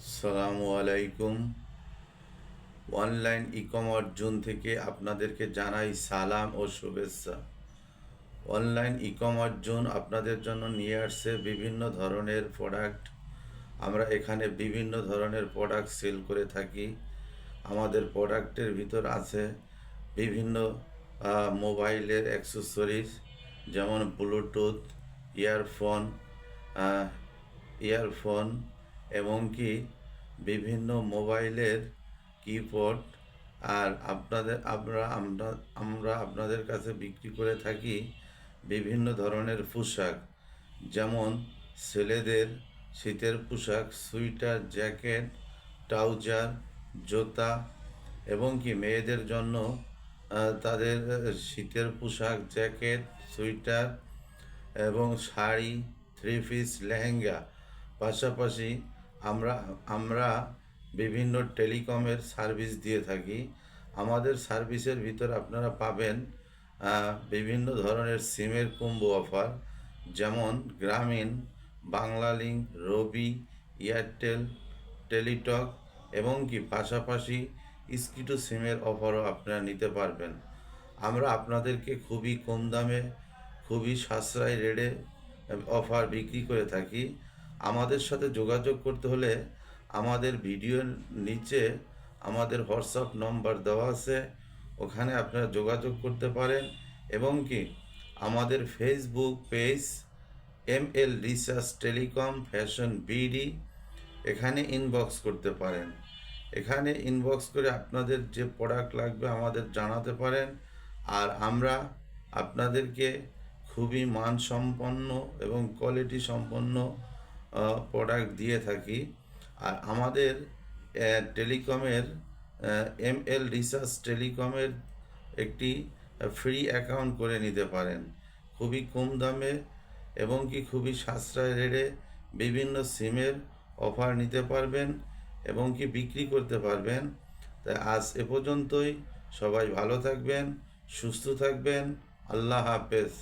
আসসালামু আলাইকুম। Online e commerce zone থেকে আপনাদেরকে জানাই সালাম ও শুভেচ্ছা। অনলাইন ই কমার্স জোন আপনাদের জন্য নিয়ে আসছে বিভিন্ন ধরনের প্রোডাক্ট আমরা এখানে বিভিন্ন ধরনের প্রোডাক্ট সেল করে থাকি। আমাদের প্রোডাক্টের ভিতর আছে বিভিন্ন মোবাইলের অ্যাক্সেসরিজ যেমন ব্লুটুথ ইয়ারফোন আহ, ইয়ারফোন এমনকি বিভিন্ন মোবাইলের কিবোর্ড আর আপনাদের, আমরা আমরা আমরা আপনাদের কাছে বিক্রি করে থাকি বিভিন্ন ধরনের পোশাক। যেমন ছেলেদের শীতের পোশাক, সোয়েটার, জ্যাকেট, ট্রাউজার, জুতা এবং কি মেয়েদের জন্য তাদের শীতের পোশাক, জ্যাকেট, সোয়েটার এবং শাড়ি, থ্রি পিস লেহেঙ্গা। পাশাপাশি আমরা আমরা বিভিন্ন টেলিকমের সার্ভিস দিয়ে থাকি। আমাদের সার্ভিসের ভিতর আপনারা পাবেন বিভিন্ন ধরনের সিমের কম্বো অফার, যেমন গ্রামীণ, বাংলালিংক, রবি, এয়ারটেল, টেলিটক এবং কি পাশাপাশি স্কিটো সিমের অফারও আপনারা নিতে পারবেন। আমরা আপনাদেরকে খুবই কম দামে, খুবই সাশ্রয় রেটে অফার বিক্রি করে থাকি। আমাদের সাথে যোগাযোগ করতে হলে আমাদের ভিডিওর নিচে আমাদের হোয়াটসঅ্যাপ নম্বর দেওয়া আছে। ওখানে আপনারা যোগাযোগ করতে পারেন এবং কি আমাদের Facebook page M L research telecom fashion BD এখানে ইনবক্স করতে পারেন। এখানে ইনবক্স করে আপনাদের যে প্রোডাক্ট লাগবে আমাদের জানাতে পারেন। আর আমরা আপনাদেরকে খুবই মানসম্পন্ন এবং কোয়ালিটি সম্পন্ন প্রোডাক্ট দিয়ে থাকি। আর আমাদের টেলিকমের এম এল রিসার্চ টেলিকমের একটি ফ্রি অ্যাকাউন্ট করে নিতে পারেন। খুবই কম দামে এবং কি খুবই সাশ্রয় রেটে বিভিন্ন সিমের অফার নিতে পারবেন এবং কি বিক্রি করতে পারবেন। তাই আজ এ পর্যন্তই। সবাই ভালো থাকবেন, সুস্থ থাকবেন। আল্লাহ হাফেজ।